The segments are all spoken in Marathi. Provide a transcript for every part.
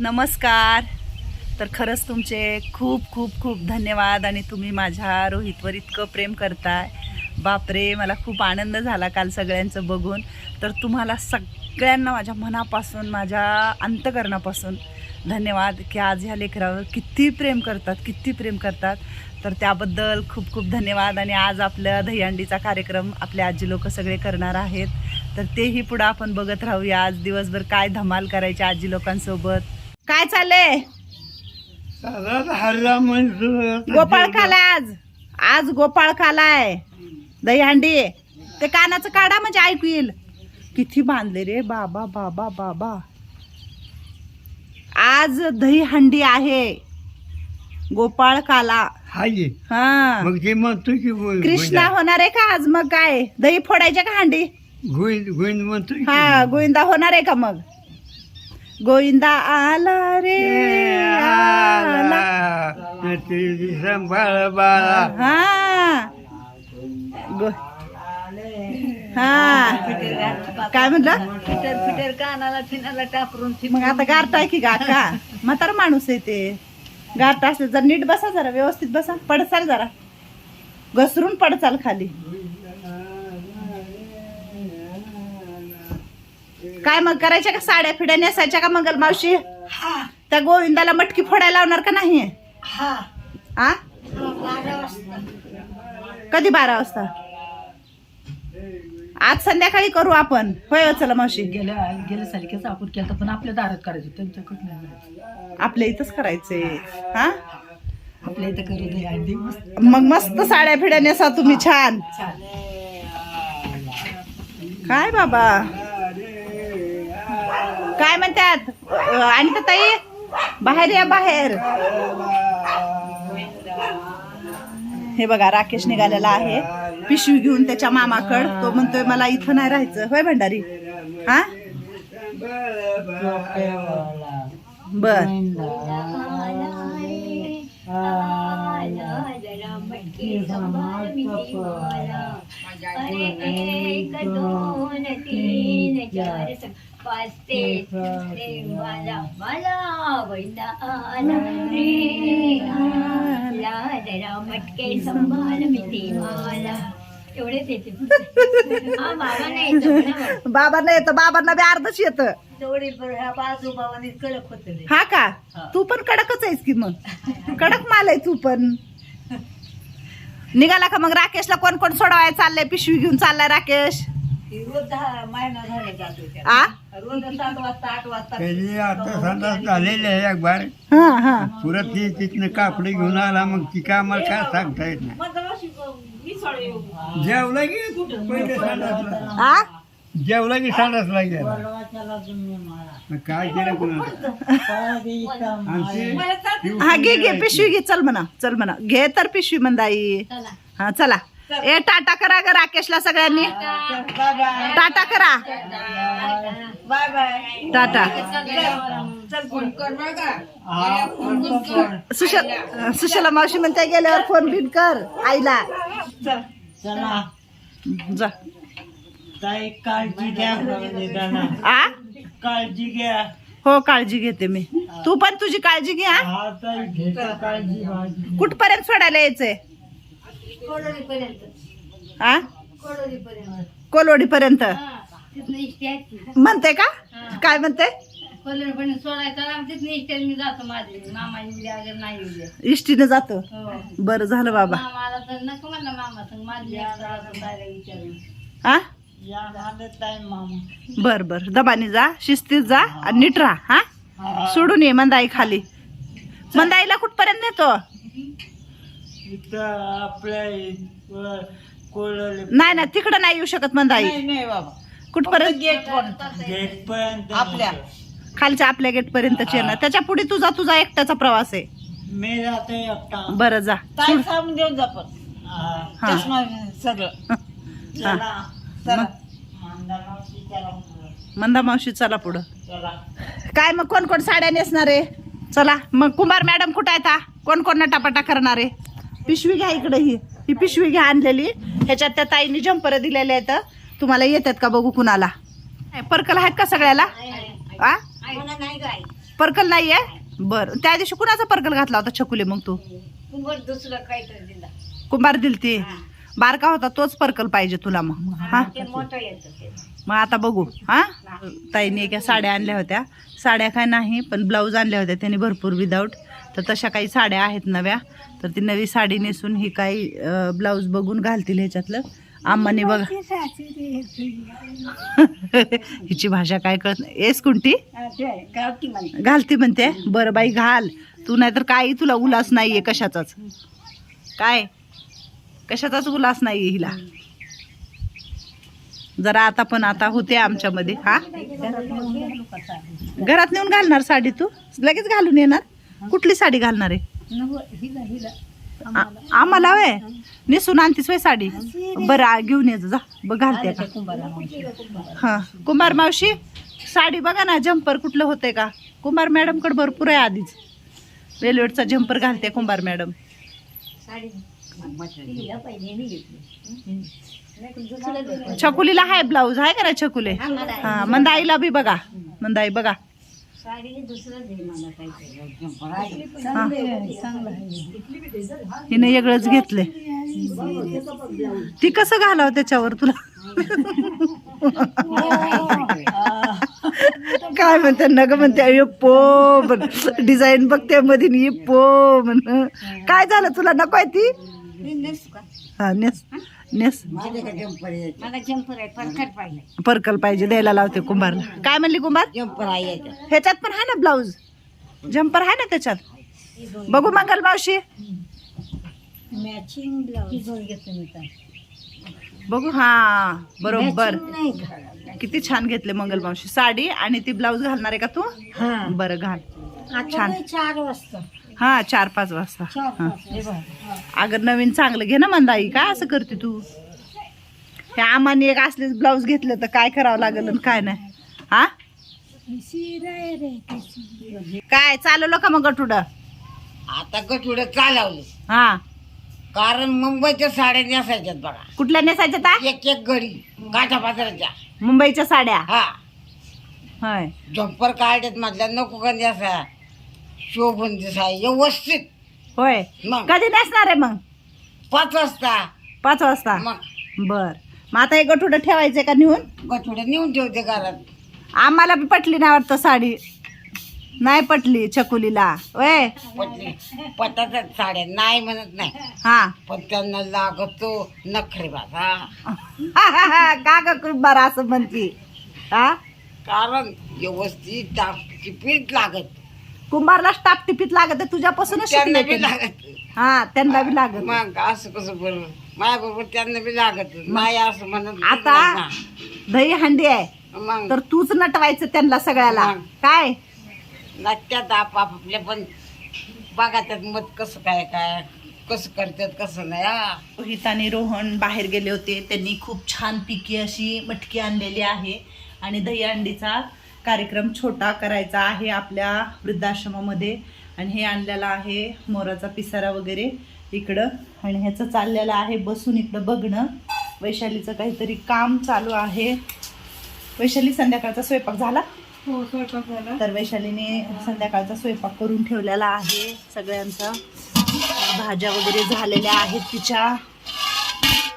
नमस्कार. तर खरंच तुमचे खूप खूप खूप धन्यवाद आणि तुम्ही माझ्या रोहितवर इतकं प्रेम करताय. बापरे मला खूप आनंद झाला काल सगळ्यांचं बघून. तर तुम्हाला सगळ्यांना माझ्या मनापासून माझ्या अंतकरणापासून धन्यवाद की आज ह्या लेकरावर किती प्रेम करतात किती प्रेम करतात. तर त्याबद्दल खूप खूप धन्यवाद आणि आज आपल्या दहीहंडीचा कार्यक्रम आपले आजी लोक सगळे करणार आहेत. तर तेही पुढं आपण बघत राहूया. आज दिवसभर काय धमाल करायची आजी लोकांसोबत? काय चाललंय? गोपाळ खालाय आज. आज गोपाळ खालाय. दहीहंडी ते कानाचं काढा म्हणजे ऐकू येईल. किती बांधले रे बाबा बाबा बाबा. आज दहीहंडी आहे. गोपाळ काला हाय. हा. मग म्हणतो की कृष्णा होणार आहे का आज? मग काय? दही फोडायचे का हंडी? गोविंद गोविंद म्हणतो की हा गोविंदा होणार आहे का मग? गोविंदा आला रे आला. सांभाळ बाळा. हा. गो हा. काय म्हणलं? फिटर फिटर कानाला फिनाला टापरून मग आता गारटाय की गाका म्हातारा माणूस आहे ते. गारटा असले जर नीट बसा जरा व्यवस्थित बसा. पडचाल जरा. घसरून पडचाल खाली. काय मग करायच्या का साड्या फिड्या नेसायच्या का मंगल मावशी? त्या गोविंदाला मटकी फोडायला लावणार का नाही? आ? कधी बारा वाजता? आज संध्याकाळी करू आपण. होय हो, चला मावशी. गेल्या गेल्या साली कसं आपण केलं पण आपल्या दारात करायचं त्यांच्याकडे नाही करायचं. आपल्या इथंच करायचंय हा? आपल्या इथं करू दे मग मस्त साड्या फिड्या नेसा तुम्ही छान. काय बाबा? काय म्हणतात? आणि तर ताई बाहेर या बाहेर. हे बघा राकेश निघालेला आहे. पिशवी घेऊन त्याच्या मामाकड. तो म्हणतोय मला इथं नाही राहायचं. होय भंडारी? हा? बर. एक दोन तीन चार पाच ते मला मला वैदा आला रे आला जरा मटके संभाल मी ते मला एवढेच येते हा बाबा नाही येत म्हणा. बाबांना येतं बाबांना बी अर्धच येतं. तेवढी बाजू बाबांनी कडक होत हा. का तू पण कडकच आहेस की मग? कडक माल आहे तू पण. निघाला का मग राकेशला कोण कोण सोडवाय चाललंय? पिशवी घेऊन चाललाय राकेश. रोज दहा महिना झाले जातो त्या आ? रोज सात वाजता आठ वाजता त्याची आता संडास झालेले आहे एक बार. हा हा. पुरत ती तिथनं कापडे घेऊन आला मग ती काय मला काय सांगता येत नाही. जेवला की पहिले संडासला? आ? जेवला की संडासला गेला? मग काय केलं कुणाला आमची हा घे घे पिशवी घे चल म्हणा चल म्हणा. घे तर पिशवी मंदाई हा चला. ए टाटा करा ग राकेशला सगळ्यांनी. टाटा. करा. Bye bye. टाटा. सुशल सुशला मावशी म्हणते गेल्यावर फोन बिन कर आईला. चला. जा. ताई काळजी घ्या निदाना. आ? काळजी घ्या. हो काळजी घेते मी. तू पण तुझी काळजी घे हा. हा ताई घेतो काळजी माझी कुठपर्यंत सोडायला यायचंय? कोडोलीपर्यंत. हा कोडोलीपर्यंत. कोलवडी पर्यंत तिथनं इष्टी. म्हणते का? काय म्हणते? कोल्हापूरपर्यंत सोडायचं ना तिथनं इष्टीला मी जातो माझी. मामाने उद्या अगर नाही उद्या इष्टीने जातो? हो. बरं झालं बाबा. मामाला तर नको म्हणलं मामा संग माझी विचारून. हा बर बर. दबानी जा शिस्तीत जा आणि नीट राहा हा? सोडून ये मंदाई खाली. मंदाईला कुठपर्यंत नेतो? नाही ना तिकडं नाही येऊ शकत मंदाई. नाही बाबा. कुठपर्यंत? गेट पर्यंत आपल्या. खालच्या आपल्या गेट पर्यंतच येणार त्याच्या पुढे तुझा तुझा एकट्याचा प्रवास आहे. मी जाते एकटा. बरं जा. काय सांगून देऊन जा पण. हा. हा. सगळं. चला. मंदा मावशी चला पुढं. चला काय मग कोण कोण साड्या नेसणार आहे? चला. मग कुंभार मॅडम कुठं आहेत हा? कोण कोण नटापटा करणार आहे? पिशवी घ्या इकडे ही. ही पिशवी घ्या आणलेली. ह्याच्यात त्या ताईंनी जंपर दिलेले आहेत. तुम्हाला येतात का बघू कुणाला? पर्कल आहेत का सगळ्याला? आ? नाही काय पर्कल नाहीये बर. त्या दिवशी कुणाचा पर्कल घातला होता छकुले मग तू? कुंभर दुसरं दिला. कुंभार दिलती. बारका होता तोच पर्कल पाहिजे तुला मग. हा ते मोठं येतं ते. मग आता बघू हा? ताईने एका साड्या आणल्या होत्या. साड्या काय नाही पण ब्लाऊज आणल्या होत्या त्यांनी भरपूर विदाऊट तर तशा काही साड्या आहेत नव्या. तर ती नवी साडी नेसून ही काही ब्लाऊज बघून घालतील ह्याच्यातलं. आम्हाने बघा. हिची भाषा काय कळत नाही. एस कुंटी? गावठी घालती म्हणते. बरं बाई घाल. तू नाहीतर काही तुला उलास नाहीये कशाचाच. काय? कशाचाच उलास नाही हिला. जरा आता पण आता होते आमच्यामध्ये. हा? घरात नेऊन घालणार साडी तू? लगेच घालून येणार? कुठली साडी घालणार आहे? आम्हाला वय नेसून आणतीस वय साडी? बरं घेऊन ये जा बघ घालते का हा. कुंभार मावशी साडी बघा ना जम्पर कुठलं होतंय का? कुंभार मॅडमकडे भरपूर आहे आधीच. वेलवेटचा जम्पर घालते कुंभार मॅडम. छकुलीला आहे ब्लाऊज आहे का छकुले? हा मंदाईला बी बघा. मंदाई बघा. साडी दुसरं दे मला काहीतरी. हा. हिने वेगळंच घेतलंय. ती कसं घालावं त्याच्यावर तुला? काय म्हणते? नग म्हणते येप्पो डिझाईन बघते मध्ये येप्पो म्हण. काय झालं तुला? नको आहे ती? हा नेस नेस. मला जम्पर आहे परखट पाहिजे पर्कल पाहिजे द्यायला लावते कुंभारला. काय म्हणली कुंभार? जम्पर आहे ह्याच्यात पण आहे ना ब्लाऊज? जम्पर आहे ना त्याच्यात? बघू मंगल मावशी. मॅचिंग ब्लाऊज मी बघू हा बरोबर. किती छान घेतले मंगल मावशी. साडी आणि ती ब्लाऊज घालणार आहे का तू? बरं घाल. छान. चार वाजता. हा चार पाच वाजता. हा. अगं नवीन चांगलं घे ना मंदाई. काय असं करते तू? हे आम्हाने एक असलेच ब्लाऊज घेतलं तर काय करावं लागेल आणि काय नाही? हा? काय चालवलं का मग गटुड. आता कटुडे चालवले. हा. कारण मुंबईच्या साड्या नेसायच्यात बघा. कुठल्या नेसायच्या ता? एक एक गडी काठा पात्राच्या मुंबईच्या साड्या. हा. होय. जम्पर काढत म्हटल्या नको का नेसा. शोभून दिसाय व्यवस्थित. होय. मग. कधी नेसणार आहे मग? पाच वाजता. पाच वाजता? मग. बर. मग आता हे गटुड ठेवायचंय का नेऊन? कटुडे नेऊन ठेवते घरात. आम्हाला बी पटली नाही वाटतं साडी. नाही पटली छकुलीला. वय पटली. पटाच्या साड्या. नाही म्हणत नाही. हा. पण त्यांना लागतो नखरे बाबा. का ग कुंभार असं म्हणती? हा? कारण व्यवस्थित पीठ लागत. कुंभारला स्टाफ टिपीत लागत आहे, तुझ्यापासूनच त्यांना बी. लागत हा त्यांना बी लागत मग असं कसं बरोबर माझ्या बरोबर त्यांना बी लागत नाही. असं म्हणत आता दही हंडी आहे. ना. मग. तर तूच नटवायचं त्यांना सगळ्याला. मग. काय? नाट्यात आपापले पण बघा त्यात मत कसं काय काय? कसं करतात कसं नाही हा? रोहित आणि रोहन बाहेर गेले होते. त्यांनी खूप छान पिकी अशी मटकी आणलेली आहे. आणि दहीहंडीचा कार्यक्रम छोटा करायचा आहे आपल्या वृद्धाश्रमामध्ये. आणि हे आणलेलं आहे मोराचा पिसारा वगैरे इकडं. आणि ह्याचं चाललेलं आहे बसून इकडं बघणं. वैशालीचं काहीतरी काम चालू आहे. वैशाली संध्याकाळचा स्वयंपाक झाला? हो स्वयंपाक झाला. तर वैशालीने संध्याकाळचा स्वयंपाक करून ठेवलेला आहे सगळ्यांचा. भाज्या वगैरे झालेल्या आहेत तिच्या.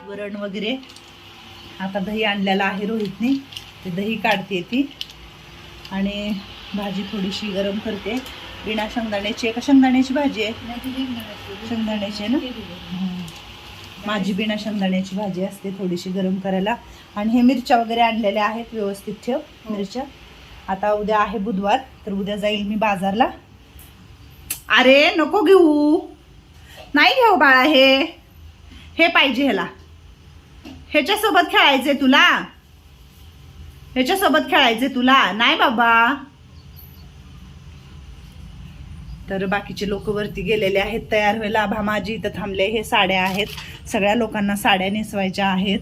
वरण वगैरे. आता दही आणलेलं आहे रोहितने. ते दही काढते ती. आणि भाजी थोडीशी गरम करते. बिना शेंगदाण्याची आहे का? शेंगदाण्याची भाजी आहे? शेंगदाण्याची आहे ना? हं. माझी बिना शेंगदाण्याची भाजी असते थोडीशी गरम करायला. आणि हे मिरच्या वगैरे आणलेल्या आहेत व्यवस्थित ठेव मिरच्या. आता उद्या आहे बुधवार तर उद्या जाईल मी बाजारला. अरे नको घेऊ. नाही घेऊ बाळा हे. हे पाहिजे ह्याला. ह्याच्यासोबत खेळायचंय तुला. ह्याच्यासोबत खेळायचे तुला? नाही बाबा. तर बाकीचे लोक वरती गेलेले आहेत तयार व्हायला आभा माझी इथं थांबले हे साड्या आहेत. सगळ्या लोकांना साड्या नेसवायच्या आहेत.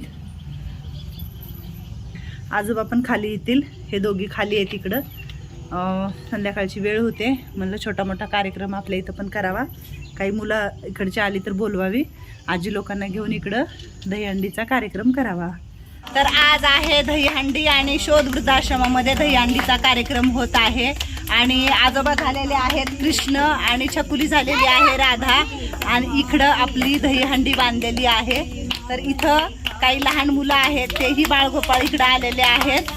आजोबा पण खाली येतील. हे दोघी खाली आहेत इकडं. संध्याकाळची वेळ होते. म्हणलं छोटा मोठा कार्यक्रम आपल्या इथं पण करावा. काही मुलं इकडची आली तर बोलवावी. आजी लोकांना घेऊन इकडं दहीहंडीचा कार्यक्रम करावा. तर आज आहे दहीहंडी आणि शोध वृद्धाश्रमामध्ये दहीहंडीचा कार्यक्रम होत आहे. आणि आजोबा झालेले आहेत कृष्ण आणि छकुली झालेली आहे राधा. आणि इकडं आपली दहीहंडी बांधलेली आहे. तर इथं काही लहान मुलं आहेत तेही बाळगोपाळ इकडं आलेले आहेत.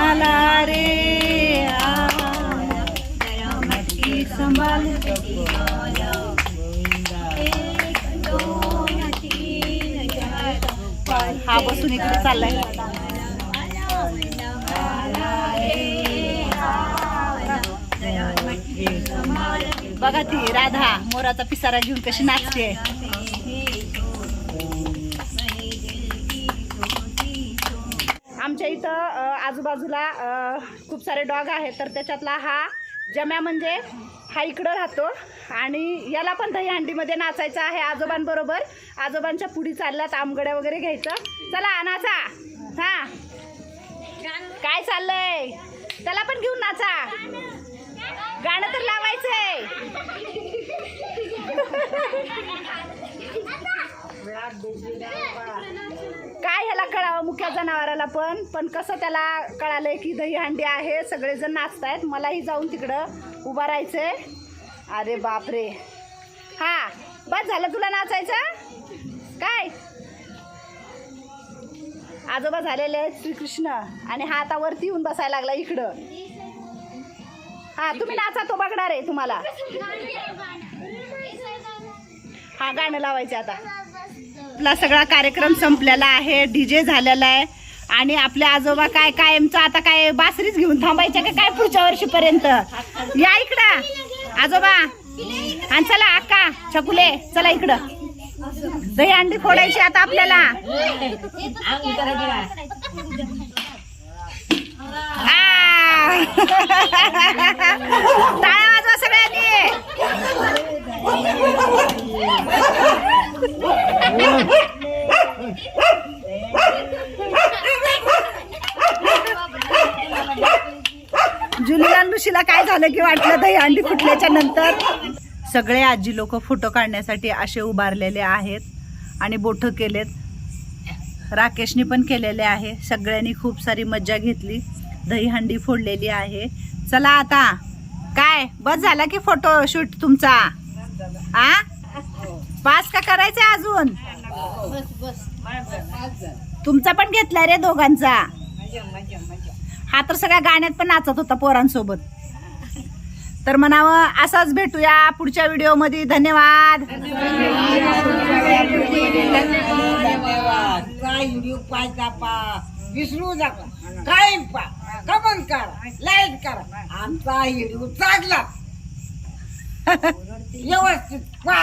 आला रे. संभाल. हा बसून इकडे चाललाय. बघा ती राधा मोराचा पिसारा घेऊन कशी नाचते आमच्या इथं आजूबाजूला खूप सारे डॉग आहेत तर त्याच्यातला हा जम्या म्हणजे हा इकडं राहतो. आणि याला पण दहीहंडीमध्ये नाचायचं आहे आजोबांबरोबर. आजोबांच्या पुढी चालल्यात आमगड्या वगैरे घ्यायचं. चला नाचा. हा. काय चाललंय? त्याला पण घेऊन नाचा. गाणं तर लावायचंय. काय ह्याला कळावं मुख्या जनावराला पण? पण कसं त्याला कळालंय की दहीहंडी आहे सगळेजण नाचतायत. मलाही जाऊन तिकडं उभा राहायचंय. अरे बापरे. हा बस झालं तुला नाचायचं? काय? आजोबा झालेले आहेत श्रीकृष्ण. आणि हा आता वरती येऊन बसायला लागला इकडं. हा तुम्ही नाचा तो बघणार आहे तुम्हाला. हा गाणं लावायचं आता. आपला सगळा कार्यक्रम संपलेला आहे. डी जे झालेला आहे. आणि आपले आजोबा काय कायमचं आता काय बासरीच घेऊन थांबायच्या का काय पुढच्या वर्षीपर्यंत? या इकडं. आजोबा. आणि चला अक्का छकुले चला इकडं. दही अंडी फोडायची आता आपल्याला. आ! टाळ्या वाजवा सगळ्यांनी. जुलीला नुशीला काय झालं की वाटलं दही अंडी फुटल्याच्या नंतर सगळे आजी लोक फोटो काढण्यासाठी असे उभारलेले आहेत आणि बोट केलेत. राकेशनी पण केलेले आहे. सगळ्यांनी खूप सारी मज्जा घेतली. दहीहंडी फोडलेली आहे. चला आता. काय? बस झाला की फोटो शूट तुमचा? आ? पास का करायचा अजून? तुमचा पण घेतला रे दोघांचा. हा तर सगळ्या गाण्यात पण नाचत होता पोरांसोबत. तर म्हणावं असाच भेटूया पुढच्या व्हिडिओमध्ये. धन्यवाद. व्हिडिओ पाहायचा पा. विसरू नका. काय पा. कमेंट करा. लाईक करा. आमचा व्हिडिओ चांगला. व्यवस्थित पा